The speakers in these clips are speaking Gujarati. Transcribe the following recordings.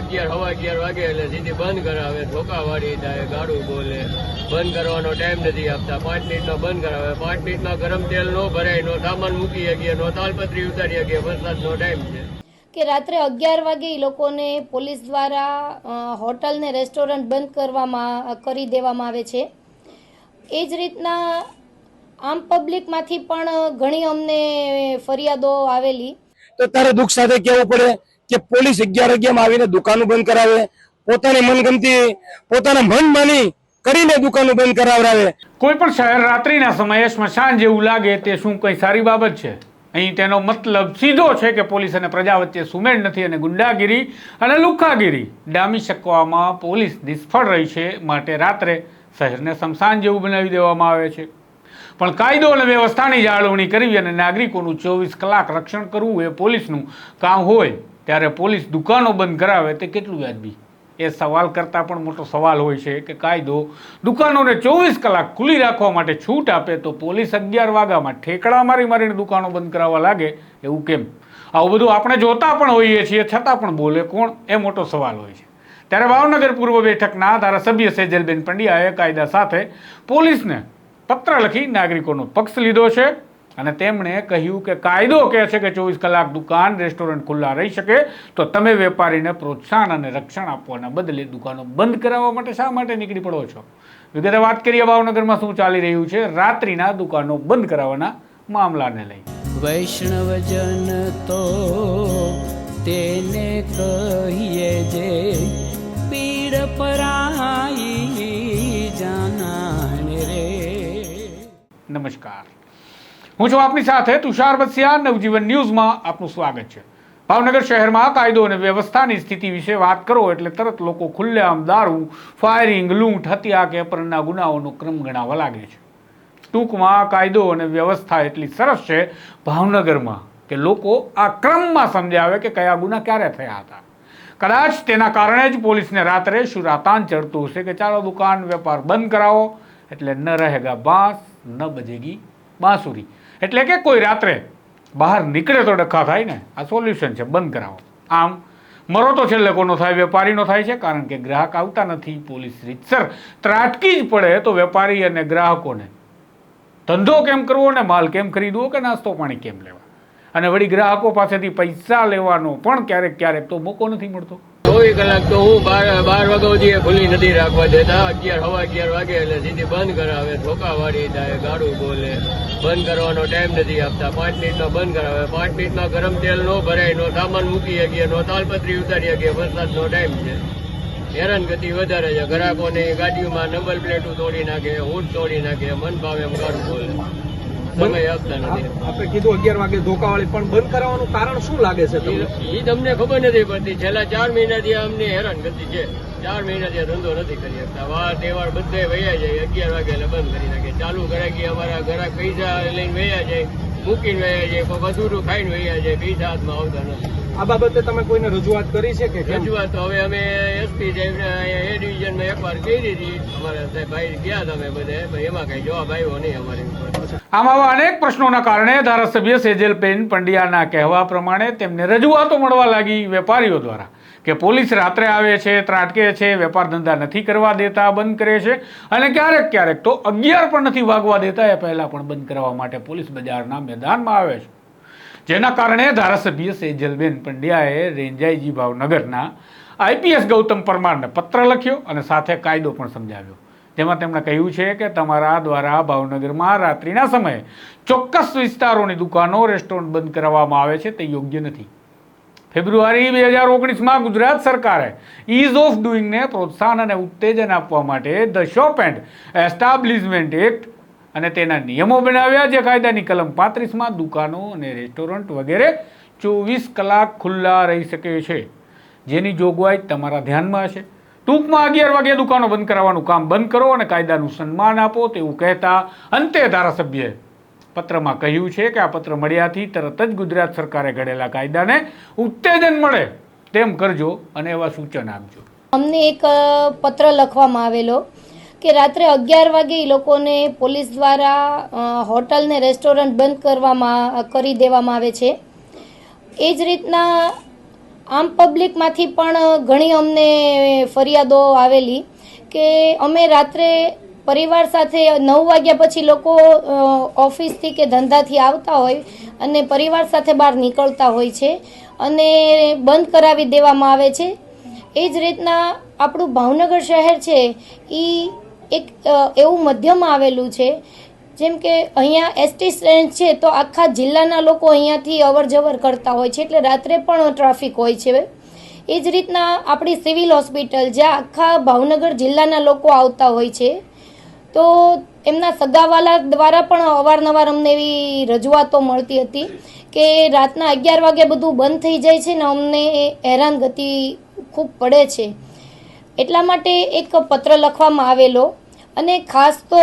અગિયાર હવા અગિયાર વાગે એટલે સીધી બંધ કરાવે ધોકાવાળી થાય ગાડું બોલે. બંધ કરવાનો ટાઈમ નથી આપતા. પાંચ મિનિટમાં બંધ કરાવે. પાંચ મિનિટમાં ગરમ તેલ નો ભરાય નો સામાન મૂકી શકીએ નો તાલપત્રી ઉતારી શકીએ વરસાદનો ટાઈમ છે. કે રાત્રે અગિયાર વાગે એ લોકોને પોલીસ દ્વારા હોટલ ને રેસ્ટોરન્ટ બંધ કરવામાં કરી દેવામાં આવે છે. એ જ રીતના આમ પબ્લિકમાંથી પણ ઘણી અમને ફરિયાદો આવેલી. તો તારે દુઃખ સાથે કહેવું પડે? કે પોલીસ અગિયાર અગિયાર આવીને દુકાનો બંધ કરાવે, પોતાની મનગમતી, પોતાના મન માની કરીને દુકાનો બંધ કરાવડાવે. કોઈ પણ શહેર રાત્રિના સમયે સ્મશાન જેવું લાગે તે શું કઈ સારી બાબત છે? અહીં તેનો મતલબ સીધો છે કે પોલીસ અને પ્રજા વચ્ચે સુમેળ નથી અને ગુંડાગીરી અને લુખ્ખાગીરી ડામી શકવામાં પોલીસ નિષ્ફળ રહી છે માટે રાત્રે શહેરને સ્મશાન જેવું બનાવી દેવામાં આવે છે. પણ કાયદો અને વ્યવસ્થાની જાળવણી કરવી અને નાગરિકોનું ચોવીસ કલાક રક્ષણ કરવું એ પોલીસનું કામ હોય. ત્યારે પોલીસ દુકાનો બંધ કરાવે તે કેટલું વ્યાજબી? એ સવાલ કરતાં પણ મોટો સવાલ હોય છે કે કાયદો દુકાનોને ચોવીસ કલાક ખુલ્લી રાખવા માટે છૂટ આપે તો પોલીસ અગિયાર વાગ્યામાં ઠેકડા મારી મારીને દુકાનો બંધ કરાવવા લાગે? એવું કેમ? આવું બધું આપણે જોતા પણ હોઈએ છીએ, છતાં પણ બોલે કોણ? એ મોટો સવાલ હોય છે. ત્યારે ભાવનગર પૂર્વ બેઠકના ધારાસભ્ય સેજલબેન પંડ્યાએ કાયદા સાથે પોલીસને પત્ર લખી નાગરિકોનો પક્ષ લીધો છે. અને તેમણે કહ્યું કે કાયદો કહે છે કે ચોવીસ કલાક દુકાન રેસ્ટોરન્ટ ખુલ્લા રહી શકે તો તમે વેપારીને પ્રોત્સાહન અને રક્ષણ આપવાના બદલે દુકાનો બંધ કરાવવા માટે શા માટે નીકળી પડો છો? વિગતે વાત કરીએ ભાવનગરમાં શું ચાલી રહ્યું છે? રાત્રિના દુકાનો બંધ કરાવવાના મામલાને લઈ. વૈષ્ણવજન તો તેને કહીએ જે પીડ પરાઈ જાનાને રે. નમસ્કાર. હું છું આપની સાથે તુષાર બસિયા નવજીવન ન્યૂઝમાં આપનું સ્વાગત છે. ભાવનગર શહેરમાં કાયદો અને વ્યવસ્થાની સ્થિતિ વિશે વાત કરો એટલે તરત લોકો ખુલ્લેઆમ દારૂ, ફાયરિંગ, લૂંટ, હત્યા કે અપહરણના ગુનાઓનો ક્રમ ગણાવવા લાગે છે. ટૂંકમાં કાયદો અને વ્યવસ્થા એટલી સરસ છે ભાવનગરમાં કે લોકો આ ક્રમમાં સમજાવે કે કયા ગુના ક્યારે થયા હતા. કદાચ તેના કારણે જ પોલીસને રાત્રે શુરાતાન ચડતું હશે કે ચાલો દુકાન, વેપાર બંધ કરાવો. એટલે ન રહેગા બાંસ, ન બજેગી બાંસુરી. એટલે કે કોઈ રાત્રે બહાર નીકળે તો ડખા થાય ને. આ સોલ્યુશન છે, બંધ કરાવો. આમ, મરો તો છેલ્લે કોનો થાય, વેપારીનો થાય છે, કારણ કે ગ્રાહક આવતા નથી, પોલીસ રીતસર ત્રાટકી જ પડે તો વેપારી અને ગ્રાહકોને. ધંધો કેમ કરવો ને માલ કેમ ખરીદવો કે નાસ્તો પાણી કેમ લેવા? અને વળી ગ્રાહકો પાસેથી પૈસા લેવાનો પણ ક્યારેક ક્યારેક તો મોકો નથી મળતો. ચોવીસ કલાક તો હું બાર બાર વાગ્યા સુધી ખુલ્લી નથી રાખવા દેતા. અગિયાર હવા અગિયાર વાગે એટલે સીધી બંધ કરાવે. ધોકાવાળી થાય ગાડું બોલે. બંધ કરવાનો ટાઈમ નથી આપતા. પાંચ મિનિટમાં બંધ કરાવે. પાંચ મિનિટમાં ગરમ તેલ નો ભરાય, નો સામાન મૂકી શકીએ, નો તાલપત્રી ઉતારી શકીએ. વરસાદનો ટાઈમ છે. હેરાનગતિ વધારે છે. ગ્રાહકોને ગાડીઓમાં નંબર પ્લેટો તોડી નાખે ઊંટ તોડી નાખે, મન ભાવે ગાડું બોલે. આપણે કીધું અગિયાર વાગે ધોકાવાળી પણ બંધ કરાવવાનું કારણ શું લાગે છે તમને? એ તમને ખબર નથી પડતી. છેલ્લા ચાર મહિનાથી અમને હેરાન કરતી છે. ચાર મહિનાથી ધંધો નથી કરી શકતા. વાર તહેવાર બધે વયા જાય. અગિયાર વાગે એટલે બંધ કરી નાખે. ચાલુ ગરાકી અમારા ઘરાક પૈસા લઈને વયા જાય. મૂકીને વયા જાય. કોઈ બધું ખાઈને વયા જાય. પૈસા હાથમાં આવતા નથી. આ બાબતે તમે કોઈને રજૂઆત કરી છે કે રજૂઆત હવે અમે એસપી ડિવિઝનમાં એકવાર અનેક પ્રશ્નોના કારણે ધારાસભ્ય સેજલબેન પંડ્યાના કહેવા પ્રમાણે તેમને રજૂઆતો મળવા લાગી વેપારીઓ દ્વારા કે પોલીસ રાત્રે આવે છે, ત્રાટકે છે, વેપાર ધંધા નથી કરવા દેતા, બંધ કરે છે. અને ક્યારેક ક્યારેક તો અગિયાર પણ નથી વાગવા દેતા, એ પહેલાં પણ બંધ કરવા માટે પોલીસ બજારના મેદાનમાં આવે છે. જેના કારણે ધારાસભ્ય સેજલબેન પંડ્યાએ રેંજાઈજી ભાવનગરના આઈપીએસ ગૌતમ પરમારને પત્ર લખ્યો અને સાથે કાયદો પણ સમજાવ્યો. જેમાં તેમણે કહ્યું છે કે તમારા દ્વારા ભાવનગરમાં રાત્રિના સમયે ચોક્કસ વિસ્તારોની દુકાનો, રેસ્ટોરન્ટ બંધ કરવામાં આવે છે તે યોગ્ય નથી. ફેબ્રુઆરી બે હજાર ઓગણીસમાં ગુજરાત સરકારે ઇઝ ઓફ ડુઈંગને પ્રોત્સાહન અને ઉત્તેજન આપવા માટે the shop and establishment act અને તેના નિયમો બનાવ્યા, જે કાયદાની કલમ પાંત્રીસમાં દુકાનો અને રેસ્ટોરન્ટ વગેરે ચોવીસ કલાક ખુલ્લા રહી શકે છે. જેની જોગવાઈ તમારા ધ્યાનમાં હશે. ટૂંકમાં અગિયાર વાગે દુકાનો બંધ કરાવવાનું કામ બંધ કરો અને કાયદાનું સન્માન આપો તેવું કહેતા અંતે ધારાસભ્યએ પત્રમાં કહ્યું છે કે આ પત્ર મળ્યાથી તરત જ ગુજરાત સરકારે ઘડેલા કાયદાને ઉત્તેજન મળે તેમ કરજો અને એવા સૂચન આપજો. અમને એક પત્ર લખવામાં આવેલો કે રાત્રે અગિયાર વાગે એ લોકોને પોલીસ દ્વારા હોટલને રેસ્ટોરન્ટ બંધ કરવામાં, કરી દેવામાં આવે છે. એ જ રીતના આમ પબ્લિકમાંથી પણ ઘણી અમને ફરિયાદો આવેલી કે અમે રાત્રે પરિવાર સાથે નવ વાગ્યા પછી લોકો ઓફિસથી કે ધંધાથી આવતા હોય અને પરિવાર સાથે બહાર નીકળતા હોય છે અને બંધ કરાવી દેવામાં આવે છે. એ જ રીતના આપણું ભાવનગર શહેર છે એ એક એવું મધ્યમાં આવેલું છે જેમ કે અહીંયા એસટી સ્ટેન્ડ છે, તો આખા જિલ્લાના લોકો અહીંયાથી અવર જવર કરતા હોય છે, એટલે રાત્રે પણ ટ્રાફિક હોય છે. એ જ રીતના આપણી સિવિલ હોસ્પિટલ, જ્યાં આખા ભાવનગર જિલ્લાના લોકો આવતા હોય છે, તો એમના સગાવાલા દ્વારા પણ અવારનવાર અમને એવી રજૂઆતો મળતી હતી કે રાતના અગિયાર વાગે બધું બંધ થઈ જાય છે ને અમને હેરાનગતિ ખૂબ પડે છે. એટલા માટે એક પત્ર લખવામાં આવેલો અને ખાસ તો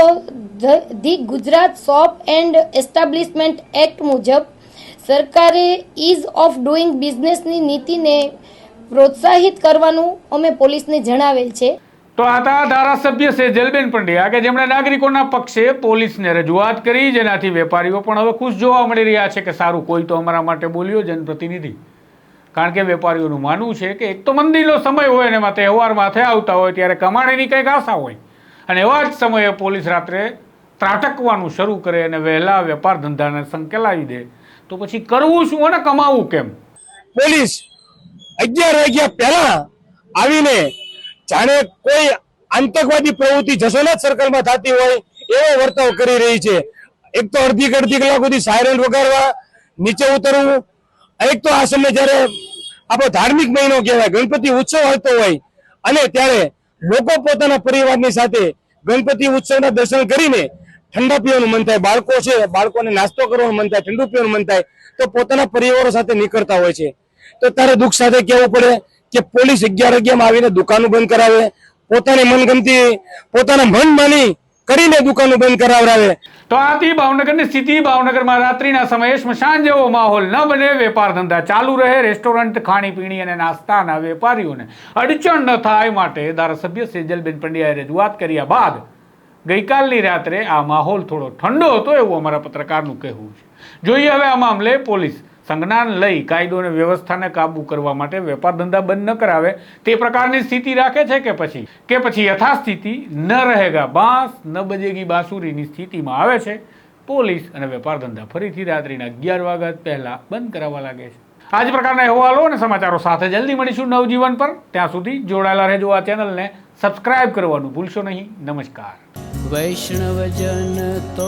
the Gujarat shop and establishment act મુજબ સરકારે ઇઝ ઓફ ડુઈંગ બિઝનેસની નીતિને પ્રોત્સાહિત કરવાનું અમે પોલીસને જણાવેલ છે. તો આ હતા ધારાસભ્ય સેજલબેન પંડ્યા. કે જેમણે નાગરિકોના પક્ષે પોલીસને રજૂઆત કરી, જેનાથી વેપારીઓ પણ હવે ખુશ જોવા મળી રહ્યા છે કે સારું, કોઈ તો અમારા માટે બોલ્યો જનપ્રતિનિધિ. કારણ કે વેપારીઓનું માનવું છે કે એક તો મંદિરનો સમય હોય અને એમાં તહેવાર માથે આવતા હોય, ત્યારે કમાણીની કંઈક આશા હોય. અને એવા જ સમયે પોલીસ રાત્રે ત્રાટકવાનું શરૂ કરે અને વહેલા વેપાર ધંધાને સંકેલાવી દે, તો પછી કરવું શું અને કમાવું કેમ? પોલીસ અગિયાર વાગ્યા પહેલા આવીને જાણે કોઈ આતંકવાદી પ્રવૃત્તિ જસોનાથ સર્કલમાં થતી હોય એવો વર્તાવ કરી રહી છે. એક તો અડધી અડધી કલાક સુધી સાયરન વગાડવા, નીચે ઉતરવું, એક તો આ સમય જ્યારે આપણો ધાર્મિક મહિનો કહેવાય, ગણપતિ ઉત્સવ આવતો હોય અને ત્યારે લોકો પોતાના પરિવારની સાથે ગણપતિ ઉત્સવના દર્શન કરીને ઠંડા પીવાનું મન થાય. બાળકો છે, બાળકોને નાસ્તો કરવાનું મન થાય, ઠંડુ પીવાનું મન થાય, તો પોતાના પરિવારો સાથે નીકળતા હોય છે. તો તારે દુઃખ સાથે કહેવું પડે કે પોલીસ અગિયાર વાગ્યામાં આવીને દુકાનો બંધ કરાવે, પોતાની મનગમતી, પોતાના મન માની કરીને દુકાનો બંધ કરાવડાવે. તો આથી ભાવનગરની સ્થિતિ ભાવનગરમાં રાત્રિના સમયે સ્મશાન જેવો માહોલ ન બને, વેપાર ધંધા ચાલુ રહે, રેસ્ટોરન્ટ, ખાણીપીણી અને નાસ્તાના વેપારીઓને અડચણ ન થાય માટે ધારાસભ્ય સેજલબેન પંડ્યાએ રજૂઆત કર્યા બાદ ગઈકાલની રાત્રે આ માહોલ થોડો ઠંડો હતો એવું અમારા પત્રકારનું કહેવું છે. જોઈએ હવે આ મામલે પોલીસ સંજ્ઞાન લઈ કાયદો અને વ્યવસ્થાને કાબુ કરવા માટે વેપાર ધંધા બંધ ન કરાવે, તે પ્રકારની સ્થિતિ રાખે છે કે પછી? કે પછી યથાસ્થિતિ ન રહેગા બાંસ, ન બજેગી બાંસુરીની સ્થિતિમાં આવે છે, પોલીસ અને વેપાર ધંધા ફરીથી રાત્રિના અગિયાર વાગ્યા પહેલા બંધ કરાવવા લાગે છે. આ જ પ્રકારના અહેવાલો અને સમાચારો સાથે જલ્દી મળીશું નવજીવન પર. ત્યાં સુધી જોડાયેલા રહેજો આ ચેનલને. સબસ્ક્રાઇબ કરવાનું ભૂલશો નહીં. નમસ્કાર. વૈષ્ણવજન તો